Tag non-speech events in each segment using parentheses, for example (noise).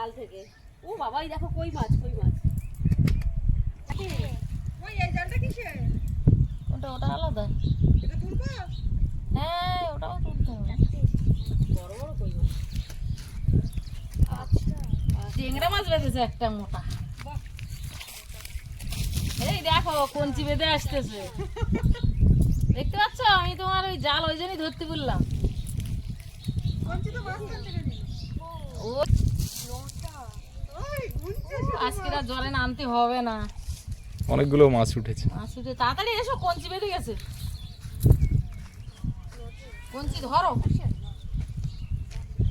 জাল থেকে। ও বাবাই দেখো কই মাছ কই মাছ? ওই এই জালটা কিসের ওটা ওটা আলাদা। এটা তুলবো? হ্যাঁ ওটাও তুলতে হবে। বড় বড় কই মাছ? আচ্ছা। টেংরা মাছ বেঁধেছে একটা মোটা। এই দেখো কঞ্চি বেঁধে আসতেছে। দেখতে পাচ্ছ? আমি তোমার ওই জাল ওই জন্যই ধরতে বললাম। কঞ্চি তো মাঝখান ও আজকে আর জলে নামতে হবে না। অনেকগুলো মাছ উঠেছে। মাছ উঠে তাড়াতাড়ি এসো কঞ্চি বেঁধে গেছে। কঞ্চি ধরো।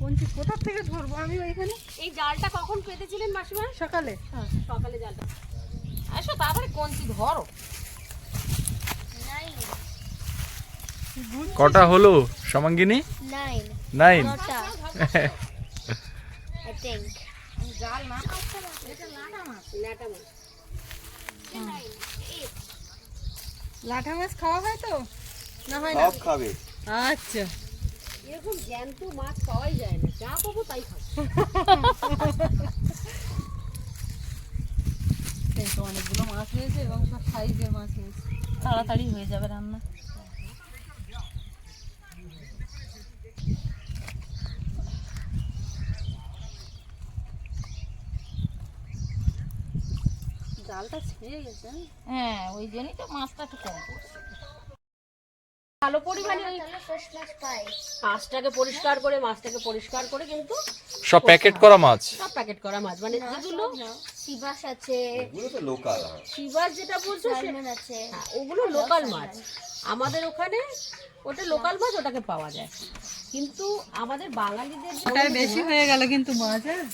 কঞ্চি কোথা থেকে ধরবো? আমি ওইখানে। এই জালটা কখন পেতেছিলেন মাসিমা? সকালে। হ্যাঁ সকালে জালটা। এসো তাড়াতাড়ি কঞ্চি ধরো। কটা হলো সমাঙ্গিনী? Nine. নাইন। (laughs) জাল মাছ। লাঠা মাছ খাওয়া হয় তো? না হয় না? সব খাবে। আচ্ছা। এরকম জ্যান্ত মাছ পাওয়াই যায় না। যা পাবো তাই খাব। তো অনেকগুলো মাছ হয়েছে এবং সব সাইজের মাছ হয়েছে। তাড়াতাড়ি হয়ে যাবে রান্না। জালটা ছিঁড়ে গেছে। হ্যাঁ? ওই জন্যই তো মাছটা একটু কম পড়ছে ভালো পরিমাণে। মাছটাকে পরিষ্কার করে মাছটাকে পরিষ্কার করে কিন্তু সব প্যাকেট করা মাছ? সব প্যাকেট করা মাছ। মানে যেগুলো সিবাস আছে, এগুলো তো লোকাল শিবাস যেটা বলছো আছে। হ্যাঁ, ওগুলো লোকাল মাছ। আমাদের ওখানে ওটা লোকাল মাছ ওটাকে পাওয়া যায়। কিন্তু আমাদের বাঙালিদের বেশি হয়ে গেল কিন্তু মাছ হ্যাঁ?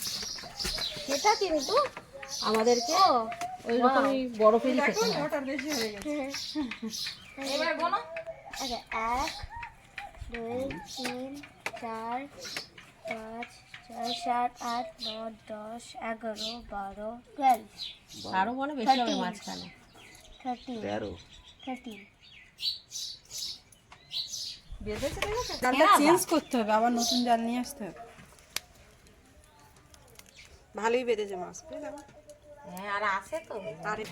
সেটা কিন্তু আমাদেরকে ওই রকমই বরফেরই খেতে হয়। হয়ে এবার গোনো আচ্ছা, এক, দুই, তিন, চার, পাঁচ, ছয়, সাত, আট, নয়, দশ, এগারো, বারো, twelve, আরও মনে বেশি হবে মাঝখানে। thirteen, তেরো। thirteen. জালটা চেঞ্জ করতে হবে আবার নতুন জাল নিয়ে আসতে হবে। ভালোই বেঁধেছে মাছ বুঝলে? হ্যাঁ আর আছে তো আরে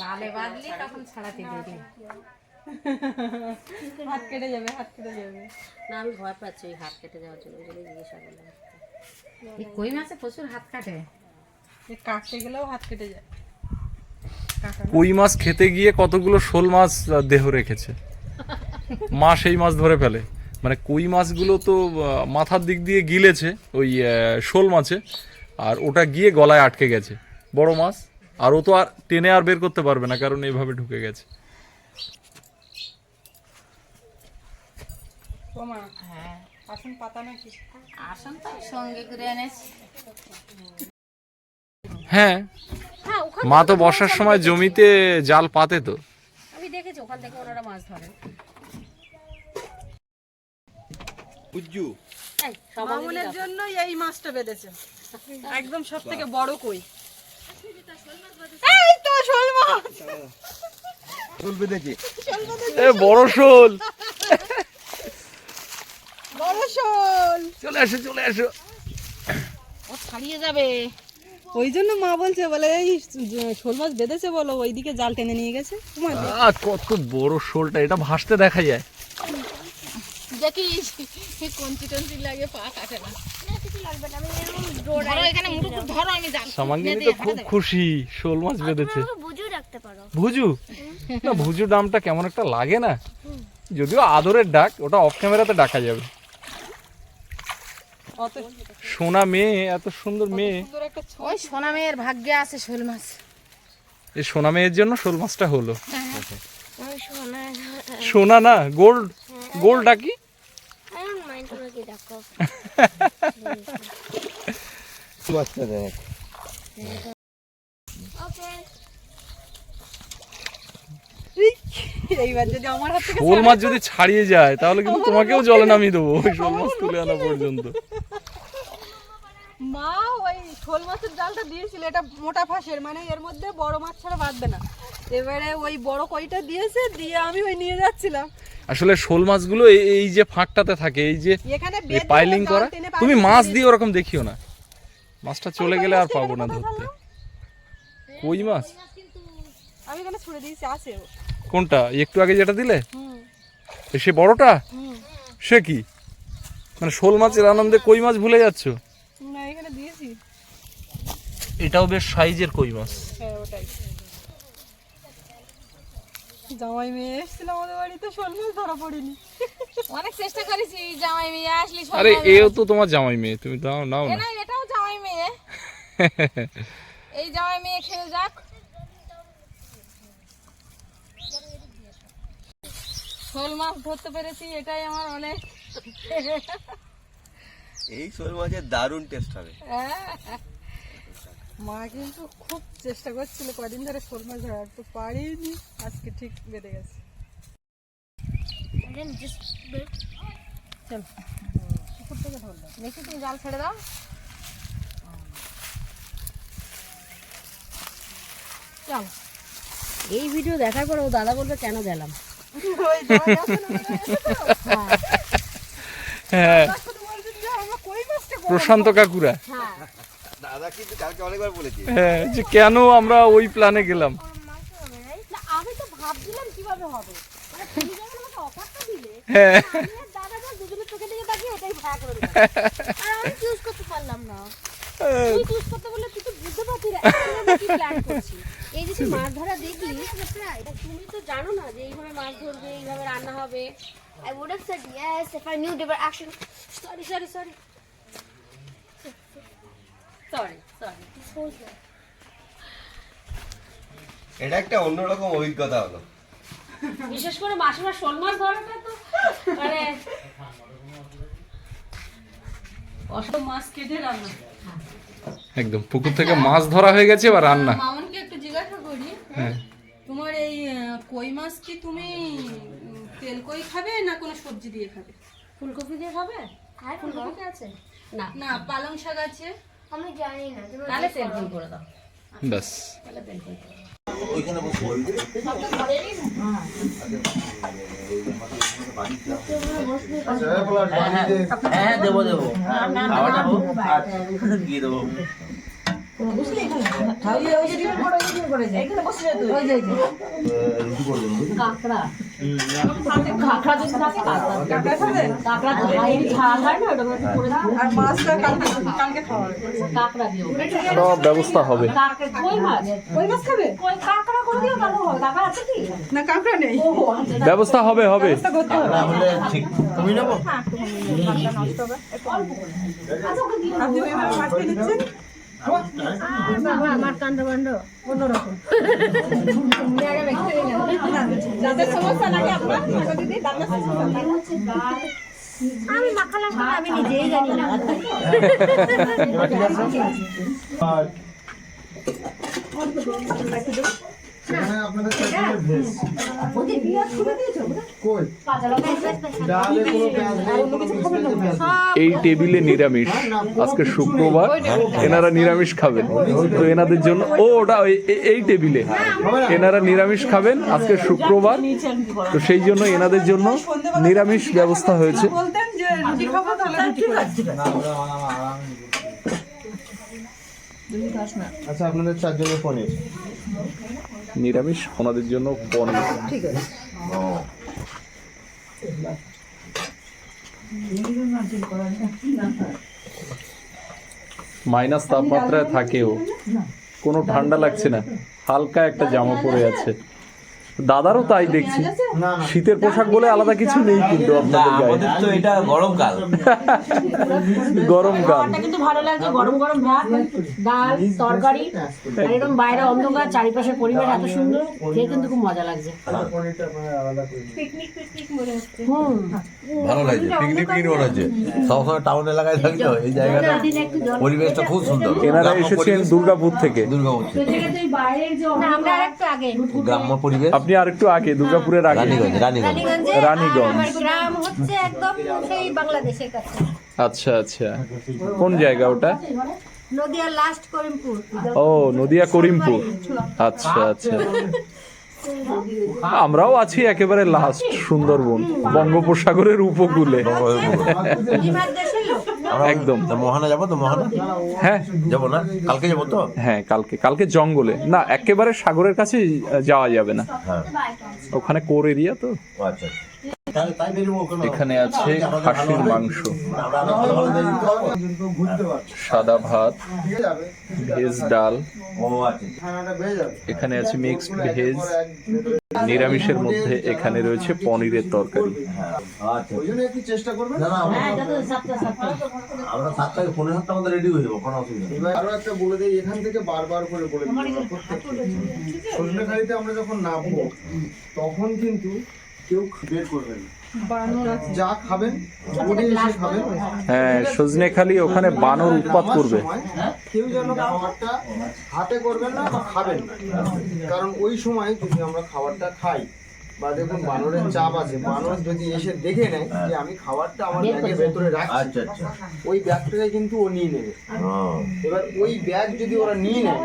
গালে বাঁধলে তখন ছাড়াতে (laughs) হাত কেটে যাবে হাত কেটে যাবে। না আমি ভয় পাচ্ছি ওই হাত কেটে যাওয়ার জন্য ওই জন্য জিজ্ঞাসা করলাম। এই কই মাছে প্রচুর হাত কাটে? এ কাটতে গেলেও হাত কেটে যায়। কই মাছ খেতে গিয়ে কতগুলো শোল মাছ দেহ রেখেছে? মা সেই মাছ ধরে ফেলে। মানে কই মাছগুলো তো মাথার দিক দিয়ে গিলেছে ওই শোল মাছে। আর ওটা গিয়ে গলায় আটকে গেছে। বড় মাছ। আর ও তো আর টেনে আর বের করতে পারবে না কারণ এইভাবে ঢুকে গেছে। হ্যাঁ আসুন পাতা নাকি? আসন তো আমি সঙ্গে করে এনেছি। হ্যাঁ হ্যাঁ মা তো বর্ষার সময় জমিতে জাল পাতে তো। আমি দেখেছি ওখান থেকে ওনারা মাছ ধরেন উজ্জু। এই, মামুনের জন্য এই মাছটা বেঁধেছে একদম সব থেকে বড় কই। এই তো শোল মাছ ফুল বেঁধেছে এ বড় শোল। বড় শোল। চলে আসো চলে আসো। ও ছাড়িয়ে যাবে। ওই জন্য মা বলছে বলে এই শোল মাছ বেঁধেছে বলো। ওইদিকে জাল টেনে নিয়ে গেছে। তোমার কত বড় শোলটা এটা ভাসতে দেখা যায়। দেখিস কঞ্চি টঞ্চি লাগে পা কাটে না। না, কিছু লাগবে না, আমি এরকম ধরো এখানে মুঠো করে ধরো আমি জাল সামাঙ্গিনী তো খুব খুশি শোল মাছ বেঁধেছে। পারো। ভুজু? না ভুজু নামটা কেমন একটা লাগে না। যদিও আদরের ডাক ওটা অফ ক্যামেরাতে ডাকা যাবে। সোনা মেয়ে এত সুন্দর মেয়ে। সুন্দর একটা ছ- ওই সোনা মেয়ের ভাগ্যে আছে শোল মাছ। এই সোনা মেয়ের জন্য শোল মাছটা হলো। সোনা না গোল্ড। গোল্ড ডাকি I don't mind তোমাকে দেখো বাচ্চা দেখ ওকে এইবার যদি আমার হাত শোল মাছ যদি ছাড়িয়ে যায় তাহলে কিন্তু তোমাকেও জলে নামিয়ে দেবো। ওই শোল মাছ তুলে আনা পর্যন্ত। মা ওই শোল মাছের জালটা দিয়েছিল এটা মোটা ফাঁসের মানে এর মধ্যে বড় মাছ ছাড়া বাঁধবে না। এবারে ওই বড় কইটা দিয়েছে দিয়ে আমি ওই নিয়ে যাচ্ছিলাম। আসলে শোল মাছগুলো এই- এই যে ফাঁকটাতে থাকে এই যে পাইলিং করা তুমি মাছ দিয়ে ওরকম দেখিও না। মাছটা চলে গেলে আর পাবো না ধরতে। কই মাছ? আমি ছুড়ে দিয়েছি আছে। কোনটা? একটু আগে যেটা দিলে? সে বড়টা? সে কি? মানে শোল মাছের আনন্দে কই মাছ ভুলে যাচ্ছ? না এখানে দিয়েছি। এটাও বেশ সাইজের কই মাছ। হ্যাঁ ওটাই। জামাই মেয়ে এসেছিল আমাদের বাড়িতে শোল মাছ ধরা পড়েনি। অনেক চেষ্টা করেছি জামাই মেয়ে আসলি সব আরে এও তো তোমার জামাই মেয়ে তুমি দাও নাও না। এটাও জামাই মেয়ে। এই জামাই মেয়ে খেয়ে যাক। শোল মাছ ধরতে পেরেছি এটাই আমার অনেক। এই শোল মাছের দারুণ টেস্ট হবে। মা কিন্তু খুব চেষ্টা করছিল কদিন ধরে শোল মাছ ধরার তো পারিনি। আজকে ঠিক বেড়ে গেছে. দেখি তুমি জাল ছেড়ে দাও। চল। এই ভিডিও দেখার পরে ও দাদা বলবে কেন গেলাম। হ্যাঁ। প্রশান্ত কাকুরা। দাদা কিন্তু কালকে অনেকবার বলেছি। হ্যাঁ যে কেন আমরা ওই প্ল্যানে গেলাম? আমি তো ভাবছিলাম কীভাবে হবে। মানে হ্যাঁ। (laughs) এই যে মাছ ধরা এটা তুমি তো জানো না যে এইভাবে মাছ ধরবে এইভাবে রান্না হবে। I would have said yes if I knew they were actually. Sorry sorry sorry sorry sorry এটা একটা অন্যরকম অভিজ্ঞতা হলো। বিশেষ করে মাসিমা শোল মাছ ধরাটা তো মানে অসম মাছ কেটে রান্না। একদম পুকুর থেকে মাছ ধরা হয়ে গেছে এবার রান্না। মামনকে একটু জিজ্ঞাসা করি। হ্যাঁ। তোমার এই কই মাছ কি তুমি তেল কই খাবে না কোনো সবজি দিয়ে খাবে? ফুলকপি দিয়ে খাবে? know. আছে? না। না পালং শাক আছে। আমি জানি না তাহলে তেল করে। দাও। ব্যাস। তাহলে তেল ফুল করে হ্যাঁ দেবো দেবো। খাওয়াটা হোক দিয়ে দেবো। কাঁকড়া কাঁকড়া হয় করে খাওয়া সব ব্যবস্থা হবে। কাঁকড়া কই মাছ? কই মাছ খাবে কাণ্ড কাঁকড়া অন্যরকম আমি মাখালাম আমি নিজেই জানি না। ঠিক কিনা জানি না এই টেবিলে নিরামিষ। আজকে শুক্রবার এনারা নিরামিষ খাবেন। তো এনাদের জন্য ও ওটা ওই- এই টেবিলে। এনারা নিরামিষ খাবেন। আজকে শুক্রবার। তো সেই জন্য এনাদের জন্য নিরামিষ ব্যবস্থা হয়েছে। বলতেন যে রুটি খাব তাহলে রুটি আচ্ছা আপনাদের চারজনের পনির নিরামিষ ওনাদের জন্য পনির। মাইনাস তাপমাত্রায় থাকেও। কোনো ঠান্ডা লাগছে না। হালকা একটা জামা পরে আছে। দাদারও তাই দেখছি। শীতের পোশাক বলে আলাদা কিছু নেই কিন্তু আপনাদের গায়ে। আমাদের তো এটা গরমকাল গরমকাল কিন্তু ভালো লাগছে গরম গরম ভাত ডাল তরকারি আর এরকম বাইরে অন্ধকার চারিপাশে পরিবেশ এত সুন্দর খেয়ে কিন্তু খুব মজা লাগছে। ভালো লাগছে পিকনিক পিকনিক মনে হচ্ছে সবসময় টাউন এলাকায় থাকি তো এই জায়গাটা পরিবেশটা খুব সুন্দর। এনারা এসেছেন দুর্গাপুর থেকে। দুর্গাপুর থেকে। বাইরের যে আমরা আরেকটু আগে। গ্রাম্য পরিবেশ। আপনি আর একটু আগে দুর্গাপুরের আগে। রানীগঞ্জ রানীগঞ্জ। রানীগঞ্জ। গ্রাম হচ্ছে একদম সেই বাংলাদেশের কাছে। আচ্ছা আচ্ছা। কোন জায়গা ওটা? নদিয়ার লাস্ট করিমপুর। ও নদিয়া করিমপুর। আচ্ছা আচ্ছা। আমরাও আছি একেবারে লাস্ট সুন্দরবন বঙ্গোপসাগরের উপকূলে। একদম। মহানা যাব তো মহানা? হ্যাঁ। যাব না? কালকে যাব তো? হ্যাঁ কালকে কালকে জঙ্গলে। না একেবারে সাগরের কাছে যাওয়া যাবে না। হ্যাঁ। ওখানে কোর এরিয়া তো। আচ্ছা। এখানে আছে খাসির মাংস। সাদা ভাত ভেজ ডাল। আচ্ছা। এখানে আছে মিক্সড ভেজ। নিরামিষের মধ্যে এখানে রয়েছে পনিরের তরকারি। না, না, আমরা- আমরা সাতটায় পনেরো সাতটা মধ্যে রেডি যাব কোনো অসুবিধা নেই। এবার আরও একটা বলে দেই এখান থেকে বারবার করে বলে আমরা যখন নামবো তখন কিন্তু কেউ বের করবেন যা খাবেন উড়ে এসে খাবেন। হ্যাঁ সজনেখালি ওখানে বানর উৎপাত করবে। কেউ যেন খাবারটা হাতে করবেন না বা খাবেন না। কারণ ওই সময় যদি আমরা খাবারটা খাই বা দেখুন বানরের চাপ আছে বানর যদি এসে দেখে নেয় যে আমি খাবারটা আমার ব্যাগের ভেতরে রাখছি আচ্ছা আচ্ছা। ওই ব্যাগটাকে কিন্তু ও নিয়ে নেবে। এবার ওই ব্যাগ যদি ওরা নিয়ে নেয়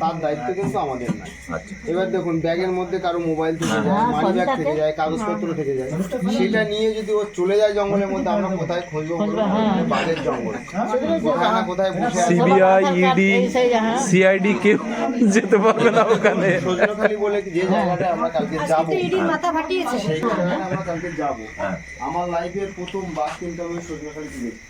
তার দায়িত্ব কিন্তু আমাদের না আচ্ছা। এবার দেখুন ব্যাগের মধ্যে কারও মোবাইল থেকে যায় মানি ব্যাগ থেকে যায় কাগজপত্র থেকে যায় সেটা নিয়ে যদি ও চলে যায় জঙ্গলের মধ্যে আমরা কোথায় খুঁজবো? বাঘের জঙ্গল। কোথায় কোথায় বসে সিবিআই ইডি সিআইডি কেউ যেতে পারবে না ওখানে। সজনেখালি বলে যে জায়গাটায় আমরা কালকে যাব। মাথা ফাটিয়েছে। সেই জায়গাটায় আমরা কালকে যাব। আমার লাইফের প্রথম বাস কিন্তু আমি সজনেখালি দিয়েছি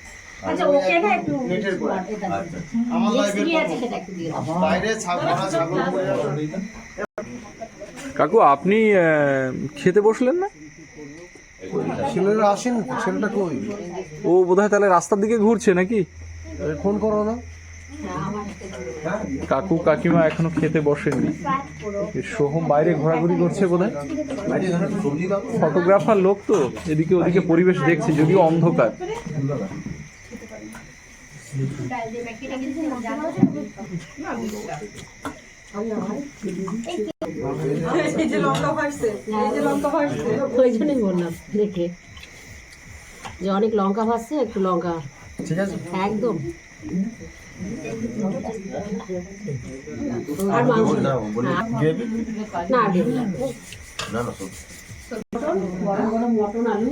আচ্ছা ওকে না একটু নেটের পরে। আচ্ছা। আমার লাইফের কি আছে প্রথম সেটা একটু দিয়ে দাও। বাইরে ছাগল ছাগল কাকু আপনি খেতে বসলেন না? ছেলেরা আসেন ছেলেটা কই? ও বোধহয় তাহলে রাস্তার দিকে ঘুরছে নাকি? ফোন করো না। কাকু কাকিমা এখনও খেতে বসেননি। এই সোহম বাইরে ঘোরাঘুরি করছে দাও ফটোগ্রাফার লোক তো এদিকে ওদিকে পরিবেশ দেখছে যদিও অন্ধকার। ওই জন্যই বললাম দেখে। যে অনেক লঙ্কা ভাসছে একটু লঙ্কা। ঠিক আছে। একদম। আর মাংস? না না। না। না। না সবজি। গরম গরম মটন আলু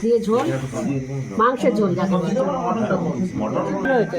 দিয়ে ঝোল। মাংসের ঝোল যাকে হয়েছে।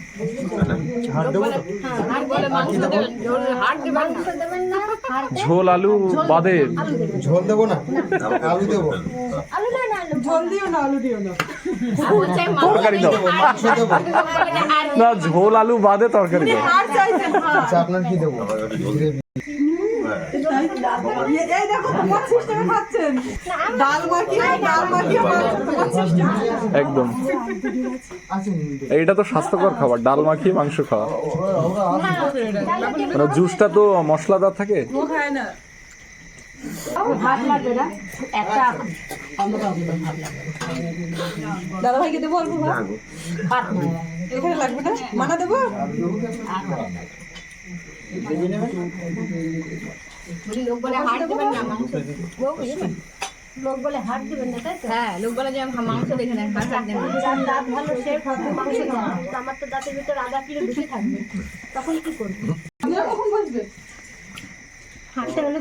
ঝোল আলু বাদে। ঝোল দেবো না? আলু দেবো। দিও না আলু দিও না। তরকারি দাও। না ঝোল আলু বাদে তরকারি দাও। আচ্ছা আপনার কি দেবো আমার একটু জল দিও। হ্যাঁ। এই- এই দেখো তোমার সিস্টেমে খাচ্ছেন ডাল মাখিয়ে ডাল মাখিয়ে মাংস তোমার system। একদম আচ্ছা এইটা তো স্বাস্থ্যকর খাবার ডাল মাখিয়ে মাংস খাওয়া মানে জুসটা তো মশলাদার থাকে দাদা ভাইকে দেবো অল্প ভাত ভাত এখানে লাগবে না মানা দেবো লোক বলে হাট দেবেন না মাংস। লোক বলে হাট দেবেন না তাই তো? হ্যাঁ লোক বলে যে মাংস দেখে নেন হাট হাট দেবেন? যার দাঁত ভালো সে খাবে মাংস খাবে। কিন্তু আমার তো দাঁতের ভিতর আধা কিলো ঢুকে থাকবে। তখন কি করব? আপনারা কখন বসবে? হাঁটতে হলে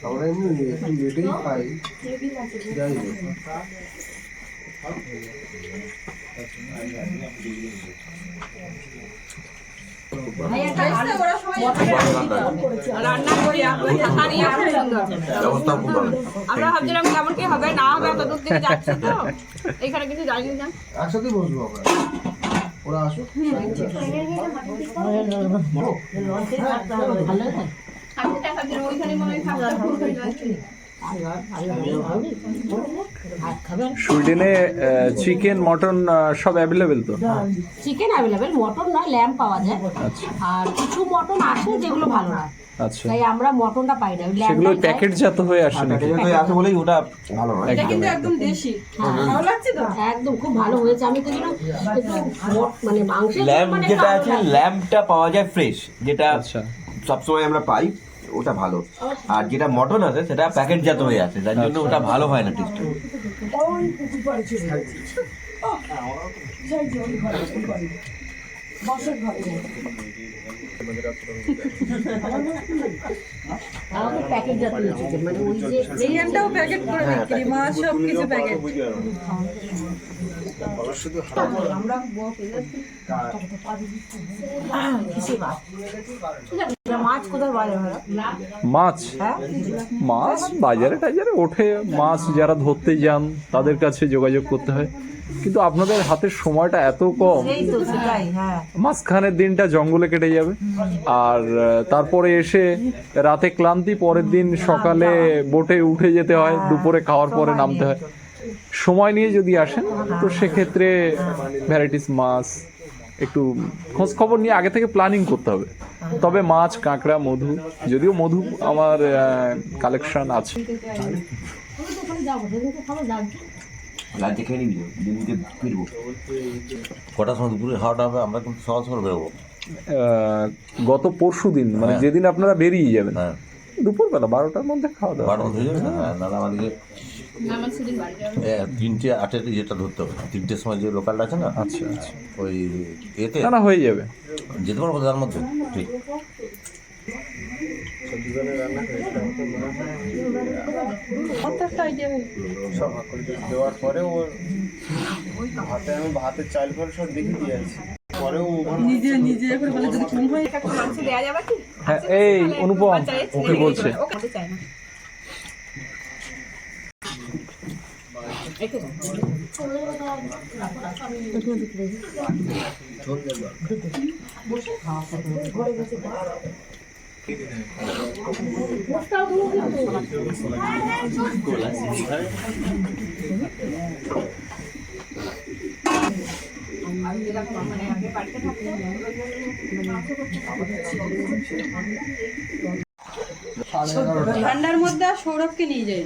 তো আমরা এমনি একটু লেটেই খাই। যাই হোক ওরা সবাই রান্না করি আপনাকে হারিয়ে আপনার সুন্দর ব্যবস্থা খুব ভালো আমরা ভাবছিলাম কেমন কি হবে না হবে এত এখানে কিছু জানি হয় হয়ে সুইডেনে চিকেন মটন সব অ্যাভেলেবেল তো? চিকেন অ্যাভেলেবেল মটন নয় ল্যাম্প পাওয়া যায়। আচ্ছা। আর কিছু মটন আসে যেগুলো ভালো না আচ্ছা। তাই আমরা মটনটা পাই না। সেগুলো প্যাকেটজাত হয়ে আসে বলেই ওটা ভালো নয় এটা কিন্তু একদম দেশি। ভালো লাগছে তো? একদম খুব ভালো হয়েছে। আমি তো যেন মানে ল্যাম্প মানে যেটা আছে ল্যাম্পটা পাওয়া যায় ফ্রেশ যেটা আচ্ছা। সবসময় আমরা পাই। ওটা ভালো। আর যেটা মটন আছে সেটা প্যাকেটজাত হয়ে আছে যার জন্য ওটা ভালো হয় না টেস্ট আমাদের প্যাকেট মাছ হ্যাঁ? মাছ বাজারে টাজারে ওঠে। মাছ যারা ধরতে যান তাদের কাছে যোগাযোগ করতে হয়। কিন্তু আপনাদের হাতের সময়টা এত কম। হ্যাঁ। মাঝখানের দিনটা জঙ্গলে কেটে যাবে। আর তারপরে এসে রাতে ক্লান্তি পরের দিন সকালে বোটে উঠে যেতে হয় দুপুরে খাওয়ার পরে নামতে হয়। সময় নিয়ে যদি আসেন তো সেক্ষেত্রে ভ্যারাইটিস মাছ একটু খোঁজ খবর নিয়ে আগে থেকে প্ল্যানিং করতে হবে। তবে মাছ কাঁকড়া মধু যদিও মধু আমার কালেকশন আছে। কটার সময় দুপুরে খাওয়াটা হবে আমরা কিন্তু সকাল সকাল বেরোবো। গত পরশু দিন মানে যেদিন আপনারা বেরিয়ে যাবেন হ্যাঁ। দুপুরবেলা বারোটার মধ্যে খাওয়া দাওয়া বারো হয়ে যাবে না হ্যাঁ আমাদেরকে তিনটে আটের যেটা ধরতে হবে। তিনটের সময় যে লোকালটা আছে না আচ্ছা আচ্ছা। ওই এতে? না হয়ে যাবে। যেতে পারব তার মধ্যে। ঠিক। দেওয়ার পরে ভাতে আমি ভাতের চাল করে সব দেখে দিয়েছি পরে নিজে নিজে করে বলে যদি হয় দেওয়া যাবে কি? হ্যাঁ এই অনুপম ওকে বলছে। ওকে চাই না। আমি এরকম মানে আগে বাড়িতে থাকি ঠান্ডার মধ্যে আর সৌরভকে নিয়ে যাই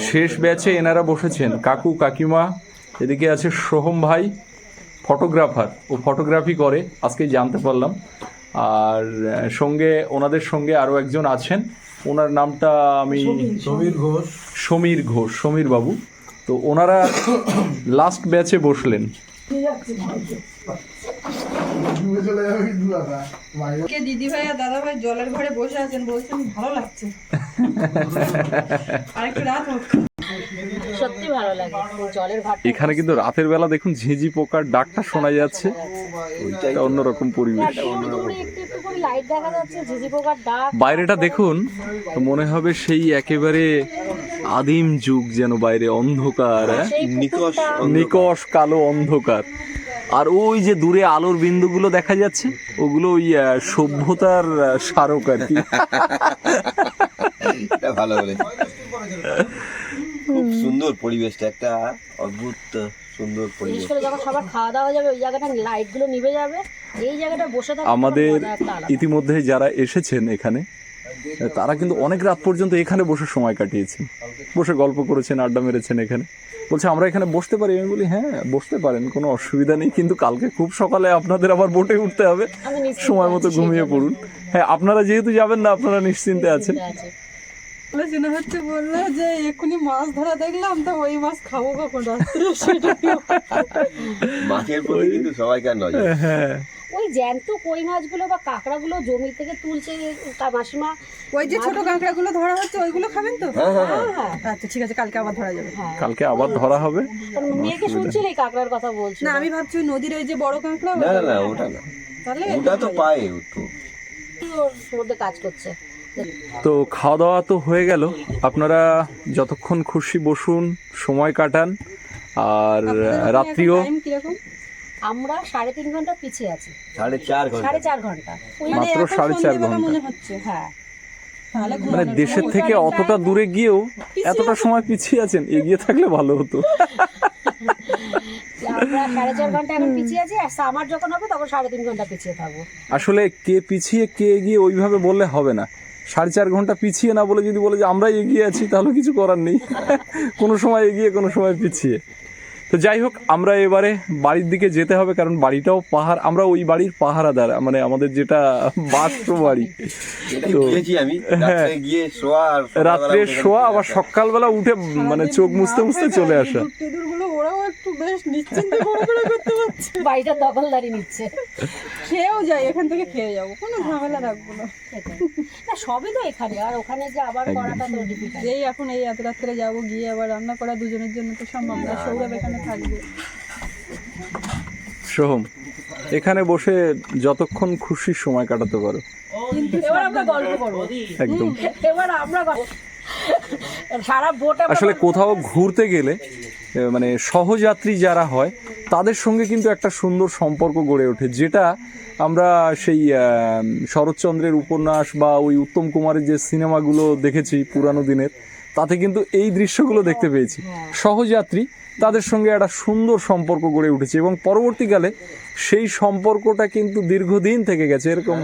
শেষ ব্যাচে এনারা বসেছেন। কাকু কাকিমা এদিকে আছে সোহম ভাই ফটোগ্রাফার। ও ফটোগ্রাফি করে আজকে জানতে পারলাম। আর সঙ্গে ওনাদের সঙ্গে আরও একজন আছেন। ওনার নামটা আমি সমীর ঘোষ। সমীর ঘোষ সমীর বাবু। তো ওনারা (coughs) লাস্ট ব্যাচে বসলেন। কে দিদি ভাই আর দাদা ভাই জলের ঘরে বসে আছেন বলছেন ভালো লাগছে। আরেকটু রাত হোক। সত্যি ভালো লাগে। জলের ভাত এখানে কিন্তু রাতের বেলা দেখুন ঝিঁঝি পোকার ডাকটা শোনা যাচ্ছে। এটা অন্যরকম পরিবেশ। দূর দূরে একটু একটু করে লাইট দেখা যাচ্ছে ঝিঝি পোকার ডাক। বাইরেটা দেখুন তো মনে হবে সেই একেবারে আদিম যুগ যেন বাইরে অন্ধকার হ্যাঁ? নিকশ কালো অন্ধকার। আর ওই যে দূরে আলোর বিন্দুগুলো দেখা যাচ্ছে ওগুলো ওই সভ্যতার স্মারক আর কি। ভালো বলে খুব সুন্দর পরিবেশটা একটা অদ্ভুত সুন্দর পরিবেশ। যখন সবার খাওয়া দাওয়া যাবে ওই জায়গাটা লাইটগুলো নিভে যাবে। এই জায়গাটা বসে থাকতে আমাদের ইতিমধ্যে যারা এসেছেন এখানে তারা কিন্তু অনেক রাত পর্যন্ত এখানে বসে সময় কাটিয়েছেন। বসে গল্প করেছেন আড্ডা মেরেছেন এখানে। বলছে আমরা এখানে বসতে পারি? আমি বলি হ্যাঁ বসতে পারেন কোনো অসুবিধা নেই কিন্তু কালকে খুব সকালে আপনাদের আবার বোটে উঠতে হবে। সময় মতো ঘুমিয়ে পড়ুন। হ্যাঁ আপনারা যেহেতু যাবেন না আপনারা নিশ্চিন্তে আছেন। আলোচনা হচ্ছে বলল যে এক্ষুনি মাছ ধরা দেখলাম তো ওই মাছ খাব কখন রাত্রে? সেটা মাছের প্রতি কিন্তু সবাইকার নজর। হ্যাঁ ওই জ্যান্ত কই মাছগুলো বা কাঁকড়াগুলো জমি থেকে তুলছে তার মাসিমা ওই যে ছোট কাঁকড়াগুলো ধরা হচ্ছে ওইগুলো খাবেন তো? হ্যাঁ আচ্ছা ঠিক আছে কালকে আবার ধরা যাবে। হ্যাঁ। কালকে আবার ধরা হবে? মেয়েকে শুনছিলে কাঁকড়ার কথা বলছিল? না আমি ভাবছি ওই নদীর ওই যে বড় কাঁকড়া না না না ওটা না। তাহলে ওটা তো পায় ও তো ওর মধ্যে কাজ করছে। তো খাওয়া দাওয়া তো হয়ে গেল। আপনারা যতক্ষণ খুশি বসুন সময় কাটান আর রাত্রিও আমরা সাড়ে তিন ঘণ্টা পিছিয়ে আছি। সাড়ে চার ঘণ্টা। সাড়ে চার ঘণ্টা। মাত্র সাড়ে চার ঘণ্টা। মনে হচ্ছে হ্যাঁ। মানে দেশের থেকে অতটা দূরে গিয়েও এতটা সময় পিছিয়ে আছেন এগিয়ে থাকলে ভালো হতো। (laughs) আসলে কে পিছিয়ে কে এগিয়ে ওইভাবে বললে হবে না। সাড়ে চার ঘণ্টা পিছিয়ে না বলে যদি বলে যে আমরাই এগিয়ে আছি, তাহলে কিছু করার নেই। কোনো সময় এগিয়ে, কোনো সময় পিছিয়ে। তো যাই হোক আমরা এবারে বাড়ির দিকে যেতে হবে কারণ বাড়িটাও পাহাড় আমরা ওই বাড়ির পাহারাদার মানে আমাদের যেটা বাস্ত বাড়ি তো- আমি হ্যাঁ। রাত্রে শোয়া রাত্রে আবার সকালবেলা উঠে মানে চোখ মুছতে মুছতে চলে আসা। বাড়িটা দখলদারি নিচ্ছে। খেয়েও যাই এখান থেকে খেয়ে যাব কোনো ঝামেলা রাখব না। সবই তো এখানে আর ওখানে যে আবার করাটা তো ডিফিকাল্ট এখন এই এত রাত্রে যাব গিয়ে আবার রান্না করা দুজনের জন্য তো সম্ভব না সৌরভ এখানে থাকবে সোহম এখানে বসে যতক্ষণ খুশি সময় কাটাতে পারো। একদম। আসলে কোথাও ঘুরতে গেলে মানে সহযাত্রী যারা হয় তাদের সঙ্গে কিন্তু একটা সুন্দর সম্পর্ক গড়ে ওঠে যেটা আমরা সেই শরৎচন্দ্রের উপন্যাস বা ওই উত্তম কুমারের যে সিনেমাগুলো দেখেছি পুরানো দিনের তাতে কিন্তু এই দৃশ্যগুলো দেখতে পেয়েছি। সহযাত্রী তাদের সঙ্গে একটা সুন্দর সম্পর্ক গড়ে উঠেছে এবং পরবর্তীকালে সেই সম্পর্কটা কিন্তু দীর্ঘদিন থেকে গেছে এরকম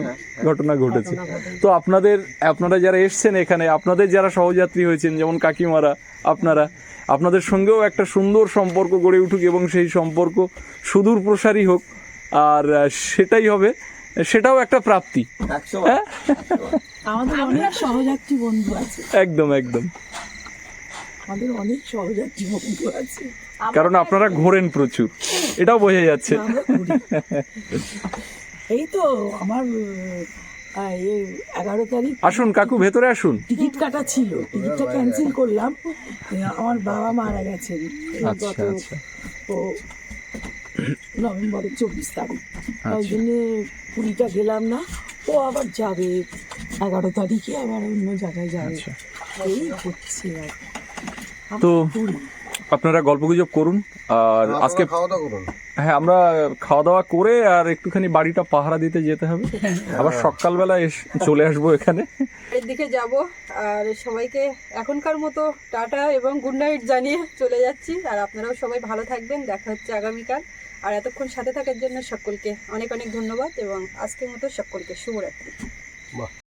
ঘটনা ঘটেছে। তো আপনাদের আপনারা যারা এসছেন এখানে আপনাদের যারা সহযাত্রী হয়েছেন যেমন কাকিমারা আপনারা আপনাদের সঙ্গেও একটা সুন্দর সম্পর্ক গড়ে উঠুক এবং সেই সম্পর্ক সুদূর প্রসারী হোক। আর সেটাই হবে সেটাও একটা প্রাপ্তি। আমাদের অনেক সহযাত্রী বন্ধু আছে। একদম একদম। আমাদের অনেক সহযাত্রী বন্ধু আছে। কারণ আপনারা ঘোরেন প্রচুর। এটাও বোঝা যাচ্ছে। এই তো আমার এই এগারো তারিখ আসুন কাকু ভেতরে আসুন। টিকিট কাটা ছিল। টিকিটটা ক্যান্সেল করলাম। আমার বাবা মারা গেছেন। আচ্ছা গত আচ্ছা। নভেম্বরের চব্বিশ তারিখ। আচ্ছা। তাই জন্যে পুরীটা গেলাম না ও আবার যাবে। এগারো তারিখে আবার অন্য জায়গায় যাবে। আচ্ছা। এই হচ্ছে আর তো। আপনারা গল্পগুজব করুন আর আজকে খাওয়া দাওয়া করুন। হ্যাঁ আমরা খাওয়া দাওয়া করে আর একটুখানি বাড়িটা পাহারা দিতে যেতে হবে। আবার সকালবেলা এস চলে আসব এখানে। এর দিকে যাব আর সবাইকে এখনকার মতো টাটা এবং গুড নাইট জানিয়ে চলে যাচ্ছি। আর আপনারাও সবাই ভালো থাকবেন। দেখা হচ্ছে আগামীকাল। আর এতক্ষণ সাথে থাকার জন্য সকলকে অনেক অনেক ধন্যবাদ এবং আজকের মতো সকলকে শুভরাত্রি।